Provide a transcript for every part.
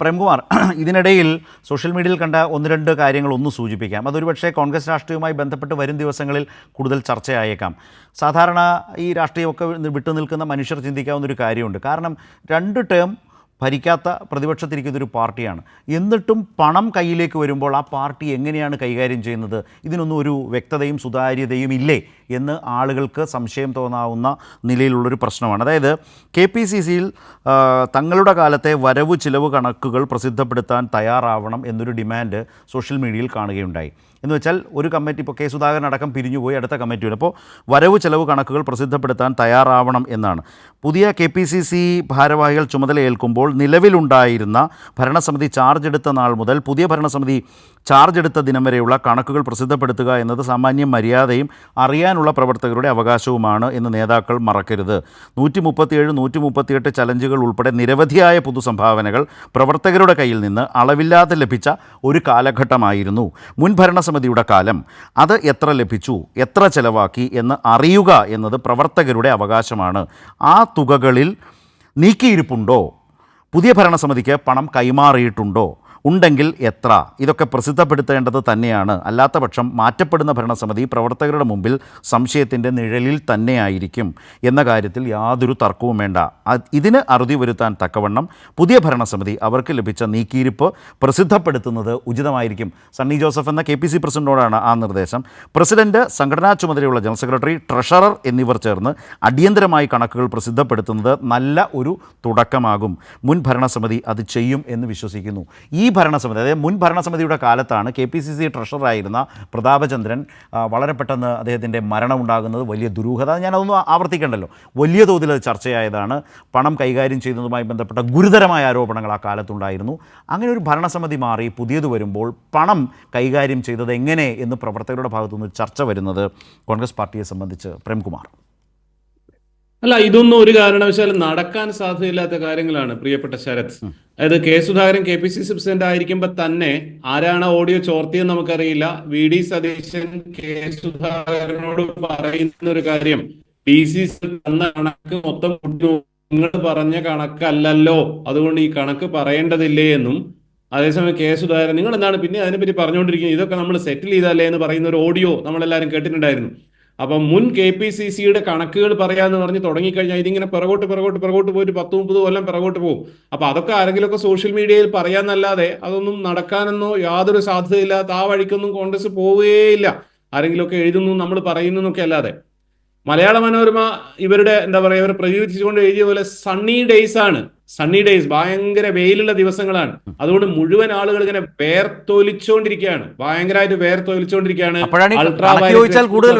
പ്രേംകുമാർ ഇതിനിടയിൽ സോഷ്യൽ മീഡിയയിൽ കണ്ട ഒന്ന് രണ്ട് കാര്യങ്ങൾ ഒന്ന് സൂചിപ്പിക്കാം. അതൊരു പക്ഷേ കോൺഗ്രസ് രാഷ്ട്രീയവുമായി ബന്ധപ്പെട്ട് വരും ദിവസങ്ങളിൽ കൂടുതൽ ചർച്ചയായേക്കാം. സാധാരണ ഈ രാഷ്ട്രീയമൊക്കെ വിട്ടു നിൽക്കുന്ന മനുഷ്യർ ചിന്തിക്കാവുന്ന ഒരു കാര്യമുണ്ട്. കാരണം രണ്ട് ടേം ഭരിക്കാത്ത പ്രതിപക്ഷത്തിരിക്കുന്ന ഒരു പാർട്ടിയാണ്. എന്നിട്ടും പണം കയ്യിലേക്ക് വരുമ്പോൾ ആ പാർട്ടി എങ്ങനെയാണ് കൈകാര്യം ചെയ്യുന്നത്? ഇതിനൊന്നും ഒരു വ്യക്തതയും സുതാര്യതയും ഇല്ലേ? എന്ന് ആളുകൾക്ക് സംശയം തോന്നാവുന്ന നിലയിലുള്ളൊരു പ്രശ്നമാണ്. അതായത് കെ പി സി സിയിൽ തങ്ങളുടെ കാലത്തെ വരവ് ചിലവ് കണക്കുകൾ പ്രസിദ്ധപ്പെടുത്താൻ തയ്യാറാവണം എന്നൊരു ഡിമാൻഡ് സോഷ്യൽ മീഡിയയിൽ കാണുകയുണ്ടായി. എന്ന് വെച്ചാൽ ഒരു കമ്മിറ്റി ഇപ്പോൾ കെ സുധാകരൻ അടക്കം പിരിഞ്ഞുപോയി അടുത്ത കമ്മിറ്റി വരും അപ്പോൾ വരവ് ചെലവ് കണക്കുകൾ പ്രസിദ്ധപ്പെടുത്താൻ തയ്യാറാവണം എന്നാണ്. പുതിയ കെ പി സി സി ഭാരവാഹികൾ ചുമതലയേൽക്കുമ്പോൾ നിലവിലുണ്ടായിരുന്ന ഭരണസമിതി ചാർജ് എടുത്ത നാൾ മുതൽ പുതിയ ഭരണസമിതി ചാർജ് എടുത്ത ദിനം വരെയുള്ള കണക്കുകൾ പ്രസിദ്ധപ്പെടുത്തുക എന്നത് സാമാന്യ മര്യാദയും അറിയാനുള്ള പ്രവർത്തകരുടെ അവകാശവുമാണ് എന്ന് നേതാക്കൾ മറക്കരുത്. നൂറ്റി മുപ്പത്തിയേഴ് നൂറ്റി മുപ്പത്തിയെട്ട് ചലഞ്ചുകൾ ഉൾപ്പെടെ നിരവധിയായ പൊതുസംഭാവനകൾ പ്രവർത്തകരുടെ കയ്യിൽ നിന്ന് അളവില്ലാതെ ലഭിച്ച ഒരു കാലഘട്ടമായിരുന്നു. മുൻ ഭരണസമിതിയുടെ കാലം. അത് എത്ര ലഭിച്ചു എത്ര ചെലവാക്കി എന്ന് അറിയുക എന്നത് പ്രവർത്തകരുടെ അവകാശമാണ്. ആ തുകകളിൽ നീക്കിയിരിപ്പുണ്ടോ? പുതിയ ഭരണസമിതിക്ക് പണം കൈമാറിയിട്ടുണ്ടോ? ഉണ്ടെങ്കിൽ എത്ര? ഇതൊക്കെ പ്രസിദ്ധപ്പെടുത്തേണ്ടത് തന്നെയാണ്. അല്ലാത്ത പക്ഷം മാറ്റപ്പെടുന്ന ഭരണസമിതി പ്രവർത്തകരുടെ മുമ്പിൽ സംശയത്തിന്റെ നിഴലിൽ തന്നെയായിരിക്കും എന്ന കാര്യത്തിൽ യാതൊരു തർക്കവും വേണ്ട. ഇതിന് അറുതി വരുത്താൻ തക്കവണ്ണം പുതിയ ഭരണസമിതി അവർക്ക് ലഭിച്ച നീക്കിയിരിപ്പ് പ്രസിദ്ധപ്പെടുത്തുന്നത് ഉചിതമായിരിക്കും. സണ്ണി ജോസഫ് എന്ന കെ പി സി ആ നിർദ്ദേശം. പ്രസിഡന്റ് സംഘടനാ ചുമതലയുള്ള ജനറൽ സെക്രട്ടറി ട്രഷറർ എന്നിവർ ചേർന്ന് അടിയന്തരമായി കണക്കുകൾ പ്രസിദ്ധപ്പെടുത്തുന്നത് നല്ല ഒരു തുടക്കമാകും. മുൻ ഭരണസമിതി അത് ചെയ്യും എന്ന് വിശ്വസിക്കുന്നു. ഈ ഭരണസമിതി അതായത് മുൻ ഭരണസമിതിയുടെ കാലത്താണ് കെ പി സി സി ട്രഷറായിരുന്ന പ്രതാപചന്ദ്രൻ വളരെ പെട്ടെന്ന് അദ്ദേഹത്തിന്റെ മരണമുണ്ടാകുന്നത് വലിയ ദുരൂഹത. ഞാനതൊന്നും ആവർത്തിക്കണ്ടല്ലോ. വലിയ തോതിൽ അത് ചർച്ചയായതാണ്. പണം കൈകാര്യം ചെയ്യുന്നതുമായി ബന്ധപ്പെട്ട ഗുരുതരമായ ആരോപണങ്ങൾ ആ കാലത്തുണ്ടായിരുന്നു. അങ്ങനെ ഒരു ഭരണസമിതി മാറി പുതിയത് വരുമ്പോൾ പണം കൈകാര്യം ചെയ്തത് എങ്ങനെ എന്ന് പ്രവർത്തകരുടെ ഭാഗത്തുനിന്ന് ചർച്ച വരുന്നത് കോൺഗ്രസ് പാർട്ടിയെ സംബന്ധിച്ച് പ്രേംകുമാർ. അല്ല ഇതൊന്നും ഒരു കാരണവശാലും നടക്കാൻ സാധ്യതയില്ലാത്ത കാര്യങ്ങളാണ് പ്രിയപ്പെട്ട ശരത്. അതായത് K Sudhakaran K P C C president ആയിരിക്കുമ്പോൾ തന്നെ ആരാണ് ഓഡിയോ ചോർത്തിയെന്ന് നമുക്കറിയില്ല. വി ഡി സതീശൻ കെ സുധാകരനോട് പറയുന്ന ഒരു കാര്യം പി സി തന്ന കണക്ക് മൊത്തം നിങ്ങൾ പറഞ്ഞ കണക്കല്ലല്ലോ. അതുകൊണ്ട് ഈ കണക്ക് പറയേണ്ടതില്ലേ എന്നും അതേസമയം കെ സുധാകരൻ നിങ്ങൾ എന്താണ് പിന്നെ അതിനെപ്പറ്റി പറഞ്ഞുകൊണ്ടിരിക്കുന്നത് ഇതൊക്കെ നമ്മൾ സെറ്റിൽ ചെയ്തല്ലേ എന്ന് പറയുന്ന ഒരു ഓഡിയോ നമ്മളെല്ലാവരും കേട്ടിട്ടുണ്ടായിരുന്നു. അപ്പം മുൻ കെ പി സി സിയുടെ കണക്കുകൾ പറയാന്ന് പറഞ്ഞ് തുടങ്ങിക്കഴിഞ്ഞാൽ ഇതിങ്ങനെ പിറകോട്ട് പിറകോട്ട് പിറകോട്ട് പോയിട്ട് പത്ത് മുപ്പത് കൊല്ലം പിറകോട്ട് പോകും. അപ്പൊ അതൊക്കെ ആരെങ്കിലുമൊക്കെ സോഷ്യൽ മീഡിയയിൽ പറയാന്നല്ലാതെ അതൊന്നും നടക്കാനെന്നോ യാതൊരു സാധ്യതയില്ലാത്ത ആ വഴിക്കൊന്നും കോൺഗ്രസ് പോവുകയില്ല ആരെങ്കിലുമൊക്കെ എഴുതുന്നു നമ്മൾ പറയുന്നു എന്നൊക്കെ അല്ലാതെ. മലയാള മനോരമ ഇവരുടെ എന്താ പറയുക ഇവർ പ്രചരിപ്പിച്ചുകൊണ്ട് എഴുതിയ പോലെ സണ്ണി ഡേയ്സ് ആണ്. സണ്ണി ഡേയ്സ് ഭയങ്കര വെയിലുള്ള ദിവസങ്ങളാണ്. അതുകൊണ്ട് മുഴുവൻ ആളുകൾ ഇങ്ങനെ വേർത്തൊലിച്ചുകൊണ്ടിരിക്കുകയാണ് ഭയങ്കരമായിട്ട് വേർത്തൊലിച്ചുകൊണ്ടിരിക്കുകയാണ് അൾട്രാ കൂടുതൽ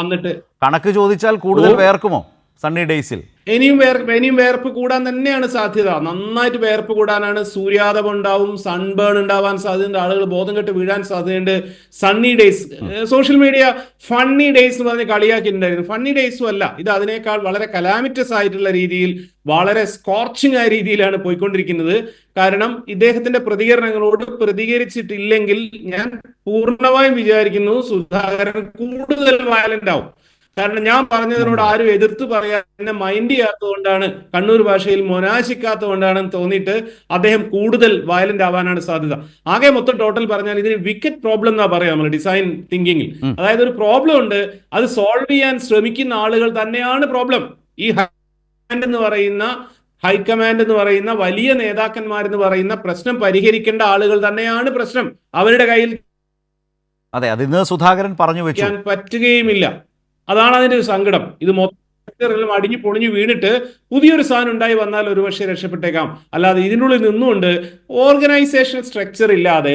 വന്നിട്ട് കണക്ക് ചോദിച്ചാൽ കൂടുതൽ. വേർക്കുമോ? സണ്ണി ഡേയ്സിൽ ഇനിയും വേർ ഇനിയും വേർപ്പ് കൂടാൻ തന്നെയാണ് സാധ്യത. നന്നായിട്ട് വേർപ്പ് കൂടാനാണ് സൂര്യാതപം ഉണ്ടാവും സൺബേൺ ഉണ്ടാവാൻ സാധ്യതയുണ്ട് ആളുകൾ ബോധം കെട്ട് വീഴാൻ സാധ്യതയുണ്ട്. Sunny days social media funny days എന്ന് പറഞ്ഞ് കളിയാക്കിയിട്ടുണ്ടായിരുന്നു. ഫണ്ണി ഡേയ്സും അല്ല ഇത് അതിനേക്കാൾ വളരെ കലാമിറ്റസ് ആയിട്ടുള്ള രീതിയിൽ വളരെ സ്കോർച്ചിങ് ആയ രീതിയിലാണ് പോയിക്കൊണ്ടിരിക്കുന്നത്. കാരണം ഇദ്ദേഹത്തിന്റെ പ്രതികരണങ്ങളോട് പ്രതികരിച്ചിട്ടില്ലെങ്കിൽ ഞാൻ പൂർണമായും വിചാരിക്കുന്നു സുധാകരൻ കൂടുതൽ വയലന്റ് ആവും. കാരണം ഞാൻ പറഞ്ഞതിനോട് ആരും എതിർത്ത് പറയാൻ എന്നെ മൈൻഡ് ചെയ്യാത്തതുകൊണ്ടാണ് കണ്ണൂർ ഭാഷയിൽ മൊനാശിക്കാത്തതുകൊണ്ടാണെന്ന് തോന്നിയിട്ട് അദ്ദേഹം കൂടുതൽ വയലന്റ് ആവാനാണ് സാധ്യത. ആകെ മൊത്തം ടോട്ടൽ പറഞ്ഞാൽ ഇതിന് വിക്കറ്റ് പ്രോബ്ലം എന്നാ പറയാം നമ്മൾ ഡിസൈൻ തിങ്കിങ്ങിൽ അതായത് ഒരു പ്രോബ്ലം ഉണ്ട് അത് സോൾവ് ചെയ്യാൻ ശ്രമിക്കുന്ന ആളുകൾ തന്നെയാണ് പ്രോബ്ലം ഈ ഹൈക്കമാൻഡ് എന്ന് പറയുന്ന ഹൈക്കമാൻഡ് എന്ന് പറയുന്ന വലിയ നേതാക്കന്മാരെന്ന് പറയുന്ന പ്രശ്നം പരിഹരിക്കേണ്ട ആളുകൾ തന്നെയാണ് പ്രശ്നം. അവരുടെ കയ്യിൽ അതെ അതിന് സുധാകരൻ പറഞ്ഞു വെച്ചു. പറ്റുകയുമില്ല. അതാണ് അതിന്റെ ഒരു സങ്കടം. ഇത് മൊത്തം അടിഞ്ഞു പൊളിഞ്ഞു വീണിട്ട് പുതിയൊരു സാധനം ഉണ്ടായി വന്നാൽ ഒരുപക്ഷെ രക്ഷപ്പെട്ടേക്കാം. അല്ലാതെ ഇതിനുള്ളിൽ നിന്നുകൊണ്ട് ഓർഗനൈസേഷൻ സ്ട്രക്ചർ ഇല്ലാതെ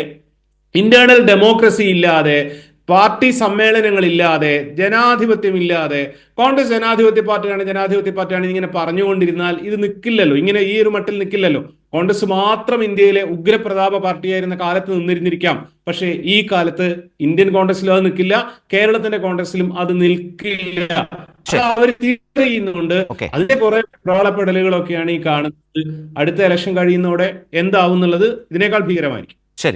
ഇന്റേണൽ ഡെമോക്രസി ഇല്ലാതെ പാർട്ടി സമ്മേളനങ്ങളില്ലാതെ ജനാധിപത്യമില്ലാതെ കോൺഗ്രസ് ജനാധിപത്യ പാർട്ടിയാണ് ജനാധിപത്യ പാർട്ടിയാണ് ഇങ്ങനെ പറഞ്ഞുകൊണ്ടിരുന്നാൽ ഇത് നിൽക്കില്ലല്ലോ ഇങ്ങനെ ഈ ഒരു മട്ടിൽ നിൽക്കില്ലല്ലോ കോൺഗ്രസ് മാത്രം ഇന്ത്യയിലെ ഉഗ്രപ്രതാപ പാർട്ടിയായിരുന്ന കാലത്ത് നിന്നിരുന്നിരിക്കാം. പക്ഷേ ഈ കാലത്ത് ഇന്ത്യൻ കോൺഗ്രസിലും അത് നിൽക്കില്ല കേരളത്തിന്റെ കോൺഗ്രസിലും അത് നിൽക്കില്ല. അവർ തിരിച്ചറിയുന്നുണ്ട്. അതിന്റെ കുറെ പ്രോളപ്പെടലുകളൊക്കെയാണ് ഈ കാണുന്നത്. അടുത്ത ഇലക്ഷൻ കഴിയുന്നതോടെ എന്താവും എന്നുള്ളത് ഇതിനേക്കാൾ ഭീകരമായിരിക്കും.